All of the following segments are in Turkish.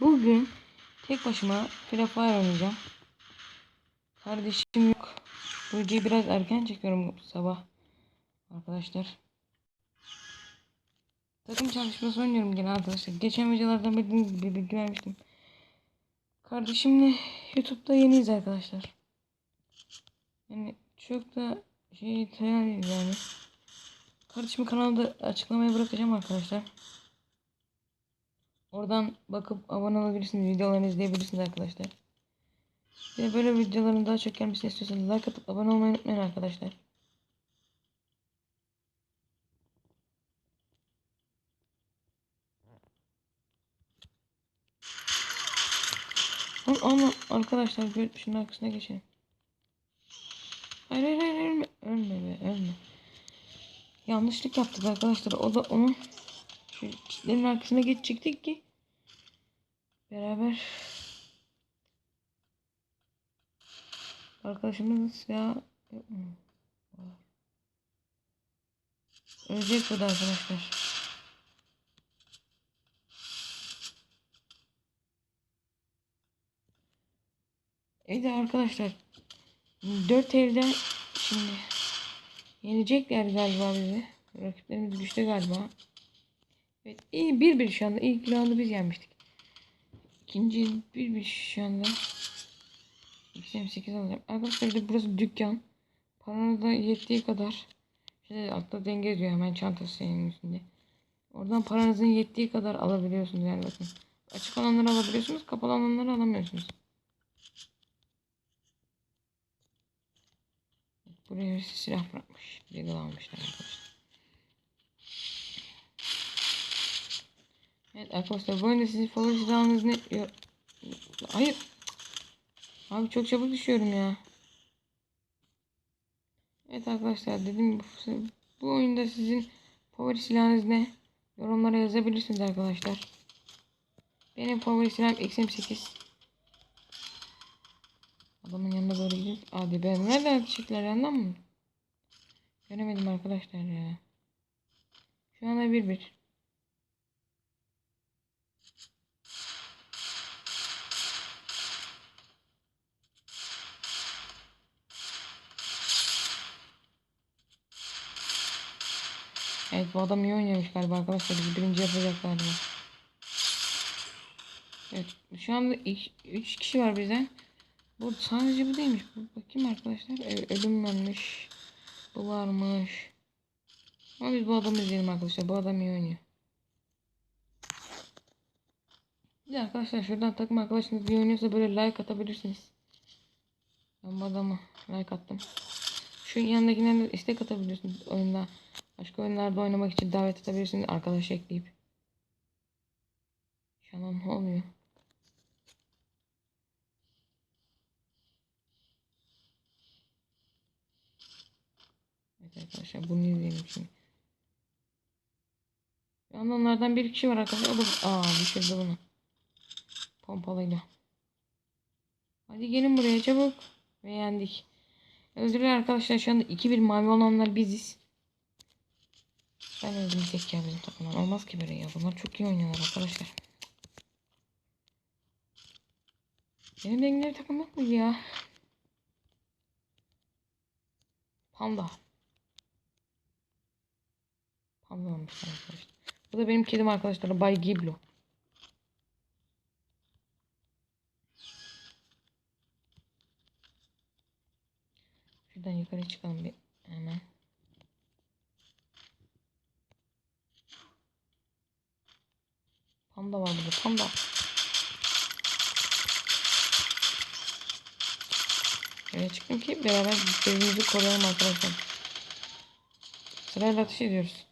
Bugün tek başıma Free Fire oynayacağım. Kardeşim yok. Bu biraz erken çekiyorum sabah. Arkadaşlar. Takım çalışması oynuyorum gene arkadaşlar. Geçen videolardan bildiğiniz gibi bilgi vermiştim. Kardeşimle YouTube'da yeniyiz arkadaşlar. Yani çok da şey değil yani. Kardeşimin kanalda açıklamaya bırakacağım arkadaşlar. Oradan bakıp abone olabilirsiniz. Videolarını izleyebilirsiniz arkadaşlar. De böyle videoların daha çok gelmesini istiyorsanız like atıp abone olmayı unutmayın arkadaşlar. Ama, arkadaşlar şunun arkasına geçelim. Hayır hayır hayır ölme. Ölme be ölme. Yanlışlık yaptık arkadaşlar. O da onu şu kitlerin arkasına geçecektik ki beraber arkadaşımız ya yok mu? Var. Ölecek bu da arkadaşlar. Evet arkadaşlar 4 evden şimdi yenecekler galiba bizi. Rakiplerimiz güçlü galiba. Evet iyi bir bir şu anda. İlk roundu biz yenmiştik. İkinci bir bir şu anda. 88 alacağım. Arkadaşlar bir de burası dükkan. Paranız da yettiği kadar. Şöyle altta denge yazıyor hemen çantası senin üstünde. Oradan paranızın yettiği kadar alabiliyorsunuz yani bakın. Açık olanları alabiliyorsunuz. Kapalı olanları alamıyorsunuz. Buraya silah bırakmış. Deagle almışlar arkadaşlar. Evet arkadaşlar bu oyunda sizin favori silahınız ne? Yo- Hayır. Abi çok çabuk düşüyorum ya. Evet arkadaşlar dedim bu, oyunda sizin favori silahınız ne? Yorumlara yazabilirsiniz arkadaşlar. Benim favori silahım XM8. Adamın yanına doğru gidip hadi ben nereden atacaklar yandan mı? Göremedim arkadaşlar ya. Şu anda bir bir. Evet bu adam iyi oynamış galiba arkadaşlar. Bizi birinci yapacak galiba. Evet şu anda 3 kişi var bizden. Bu sadece bu değilmiş. Bu bakayım arkadaşlar. Ö- Ölüm. Bu varmış. Ama biz bu adamı izleyelim arkadaşlar. Bu adam iyi oynuyor. Bir arkadaşlar şuradan takım arkadaşınız iyi oynuyorsa böyle like atabilirsiniz. Ben bu adama like attım. Şu yanındakine de istek atabilirsiniz oyunda. Başka oyunlarda oynamak için davet atabilirsiniz arkadaş ekleyip. Şu an ne oluyor? Evet arkadaşlar bunu izleyelim şimdi. Şu anda onlardan bir kişi var arkadaşlar. O da aa düşürdü bunu. Pompalıyla. Hadi gelin buraya çabuk. Ve yendik. Özür arkadaşlar şu anda 2-1 mavi olanlar biziz. Ben öldüm tek bizim takımdan. Olmaz ki böyle ya. Bunlar çok iyi oynuyorlar arkadaşlar. Benim dengeleri takım yok mu ya? Panda. Panda olmuşlar arkadaşlar. Bu da benim kedim arkadaşlar. Bay Giblo. Şuradan yukarı çıkalım bir hemen. Panda var burada. Panda. Öyle çıktım ki beraber birbirimizi koruyalım arkadaşlar. Sırayla atış ediyoruz.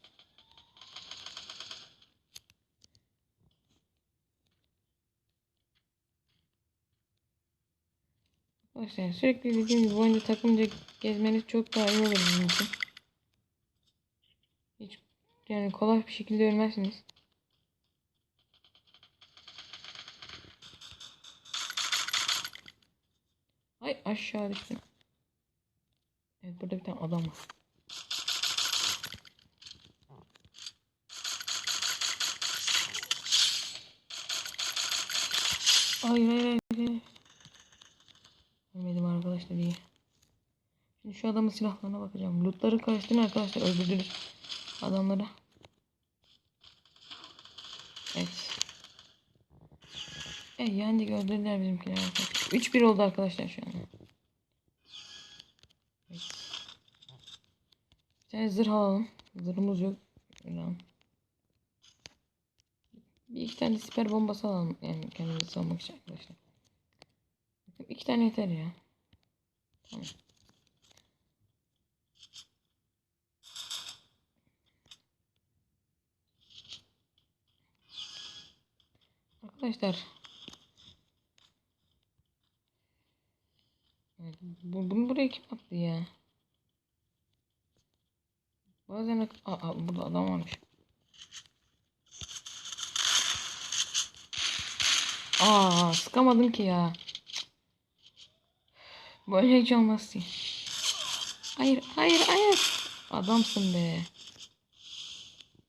Arkadaşlar sürekli dediğim gibi bu oyunda takımca gezmeniz çok daha iyi olur bizim için. Hiç yani kolay bir şekilde ölmezsiniz. Ay aşağı düştüm. Evet burada bir tane adam var. Hayır hayır hayır. Ölmedim arkadaşlar iyi. Şimdi şu adamın silahlarına bakacağım. Lootları karıştırın arkadaşlar. Öldürdünüz adamları. Evet. E yendik öldürdüler bizimkiler. 3-1 oldu arkadaşlar şu an. Bir tane zırh alalım. Zırhımız yok. Lan. Bir iki tane siper bombası alalım. Yani kendimizi savunmak için arkadaşlar. İki tane yeter ya. Tamam. Arkadaşlar. Evet, bu, bunu ya? Bazen aa, burada adam varmış. Aa sıkamadım ki ya. Böyle hiç olmaz ki. Hayır hayır hayır. Adamsın be.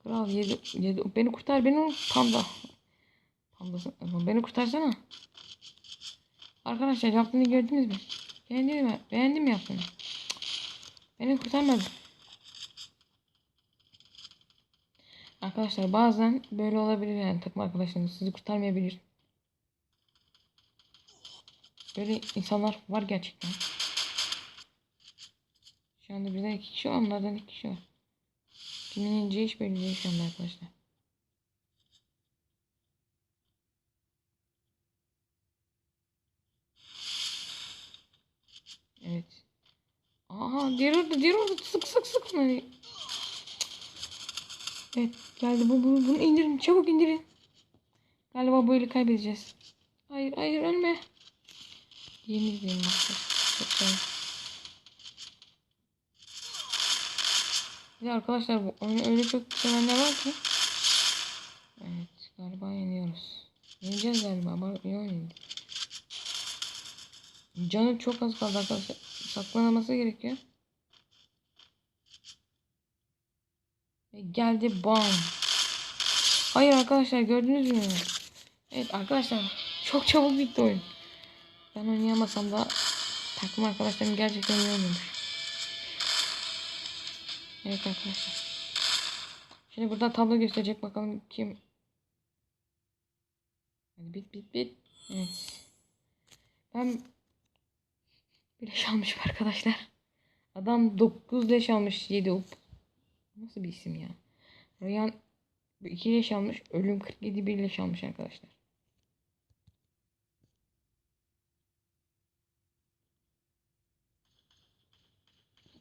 Kral yedi, yedi. Beni kurtar beni panda. Pandasın. Beni kurtarsana. Arkadaşlar yaptığını gördünüz mü? Beğendin mi? Beğendim mi yaptığını? Beni kurtarmadı. Arkadaşlar bazen böyle olabilir yani takım arkadaşlarınız sizi kurtarmayabilir. Böyle insanlar var gerçekten. Şu anda bizden iki kişi var onlardan iki kişi var. Kimin ineceği hiç belli değil şu anda arkadaşlar. Evet. Aha diğer orada diğer orada sık sık sık. Hani. Evet geldi bu, bu bunu indirin çabuk indirin. Galiba böyle kaybedeceğiz. Hayır hayır ölme. Yeni sevdim. Bir de arkadaşlar bu oyunu öyle çok sevenler var ki. Evet galiba yeniyoruz. Yeneceğiz galiba ama iyi oynadık. Canı çok az kaldı arkadaşlar. Saklanması gerekiyor. Ve geldi bam. Hayır arkadaşlar gördünüz mü? Evet arkadaşlar çok çabuk bitti oyun. Ben oynayamasam da takım arkadaşlarım gerçekten iyi oynamış. Evet arkadaşlar. Şimdi burada tablo gösterecek bakalım kim. Hadi bit bit bit. Evet. Ben leş almışım arkadaşlar. Adam 9 leş almış 7 up. Nasıl bir isim ya? Ryan 2 leş almış. Ölüm 47 bir leş almış arkadaşlar.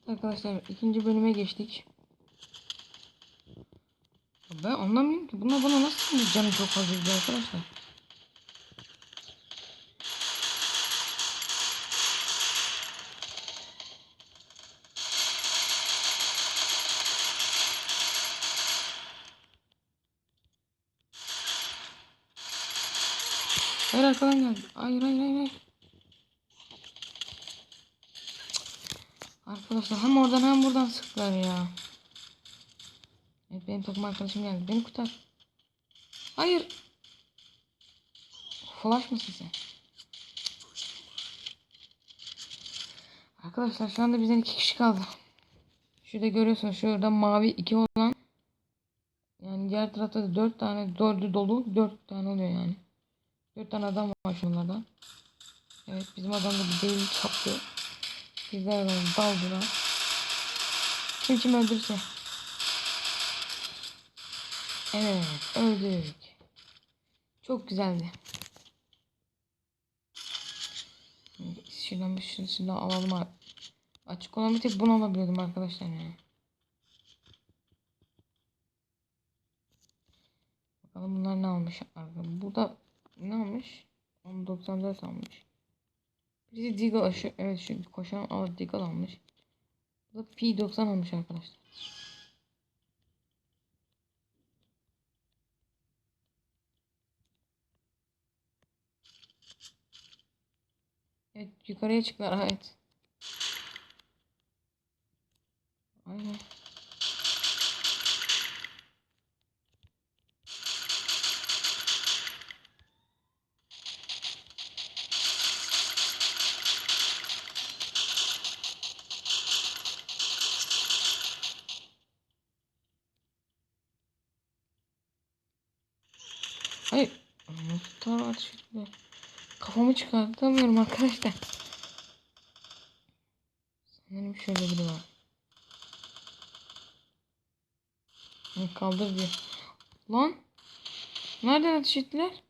Arkadaşlar ikinci bölüme geçtik. Ben anlamıyorum ki. Buna bana nasıl bir canı çok fazla arkadaşlar. Hayır arkadan geldi. Hayır hayır hayır. Arkadaşlar hem oradan hem buradan sıktılar ya. Evet benim takım arkadaşım geldi. Beni kurtar. Hayır. Flash mısın sen? Arkadaşlar şu anda bizden iki kişi kaldı. Şurada görüyorsunuz şurada mavi iki olan yani diğer tarafta da dört tane dördü dolu dört tane oluyor yani. Dört tane adam var şunlardan. Evet bizim adam da bir değil çaptı. Bizler daldılar. Kim kim öldürse. Evet öldük. Çok güzeldi. Şuradan bir şunu şuradan alalım abi. Açık olan bir tek bunu alabiliyordum arkadaşlar yani. Bakalım bunlar ne almış. Burada almış? 1094 almış. Birisi Deagle aşı. Evet şu koşan ağır Deagle almış. Bu da P90 almış arkadaşlar. Evet yukarıya çıktılar evet. Aynen. Kafamı çıkartamıyorum arkadaşlar. Sanırım şöyle biri var. Kaldır diyor. Lan. Nereden ateş ettiler?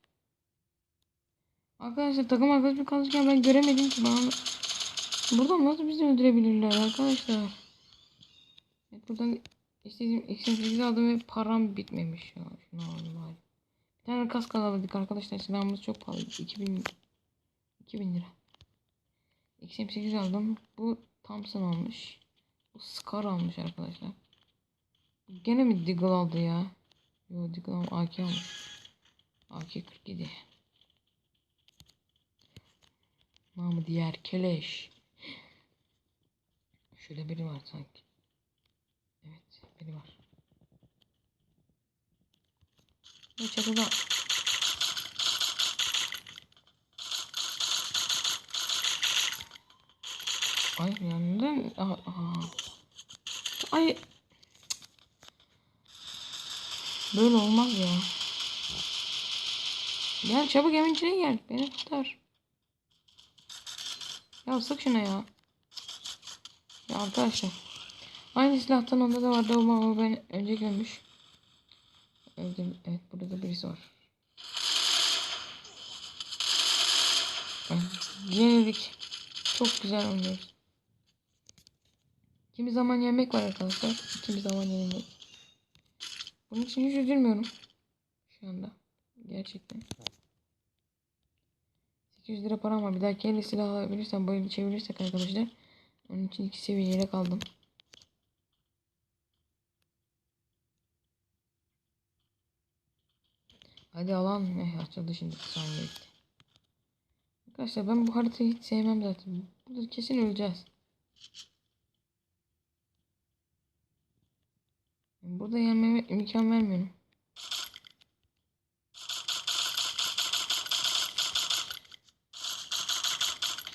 Arkadaşlar takım arkadaşım kalırken ben göremedim ki bana. Buradan nasıl bizi öldürebilirler arkadaşlar? Evet buradan istediğim eksentrikli aldım ve param bitmemiş ya. Şunu alalım bari. Bir tane kask alabildik arkadaşlar. Silahımız çok pahalı. 2000 2000 lira. XM8 aldım. Bu Thompson almış. Bu Scar almış arkadaşlar. Gene mi Deagle aldı ya? Yo Deagle almış. AK almış. AK-47. Namı diğer keleş. Şöyle biri var sanki. Evet biri var. Bu çatıda. Ay yani neden? Aha, aha. Ay. Böyle olmaz ya. Gel çabuk evin içine gel. Beni kurtar. Ya sık şuna ya. Ya arkadaşlar. Aynı silahtan onda da vardı ama ben önce görmüş. Öldüm. Evet burada da birisi var. Yenildik. Çok güzel oynuyoruz. Kimi zaman yemek var arkadaşlar. Kimi zaman yenilmek. Bunun için hiç üzülmüyorum. Şu anda. Gerçekten. 800 lira param var. Bir dahaki elle silah alabilirsem böyle çevirirsek arkadaşlar. Onun için iki seviyeye kaldım. Hadi alan. Eh açıldı şimdi. Saniye bitti. Arkadaşlar ben bu haritayı hiç sevmem zaten. Burada kesin öleceğiz. Burada yenmeme imkan vermiyorum.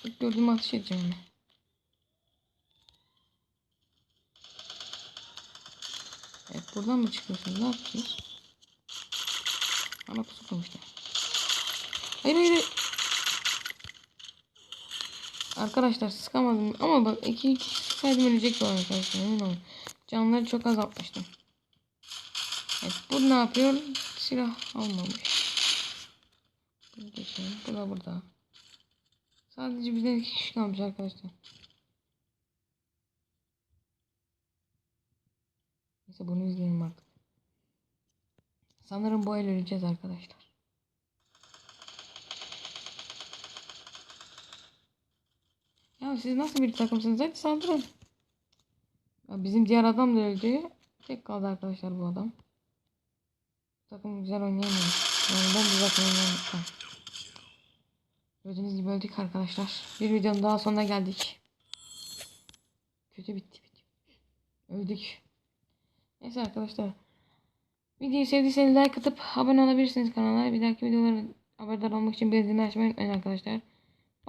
İlk gördüğümü ateş edeceğim ona. Evet buradan mı çıkıyorsunuz? Ne yapıyorsunuz? Ama pusu koymuşlar. Hayır hayır. Arkadaşlar sıkamadım ama bak iki iki sıksaydım ölecekti o arkadaşlar emin olun. Canları çok azaltmıştım. Evet bu ne yapıyor? Silah almamış. Bunu geçelim. Bu da burada. Sadece bizden iki kişi kalmış arkadaşlar. Neyse bunu izleyelim artık. Sanırım bu el öleceğiz arkadaşlar. Ya siz nasıl bir takımsınız? Hadi saldırın. Ya bizim diğer adam da öldü. Tek kaldı arkadaşlar bu adam. Takım güzel oynayamıyor. Yani ben güzel oynayamıyorum. Gördüğünüz gibi öldük arkadaşlar. Bir videonun daha sonuna geldik. Kötü bitti video. Öldük. Neyse arkadaşlar. Videoyu sevdiyseniz like atıp abone olabilirsiniz kanala. Bir dahaki videoları haberdar olmak için bildirimleri açmayı unutmayın arkadaşlar.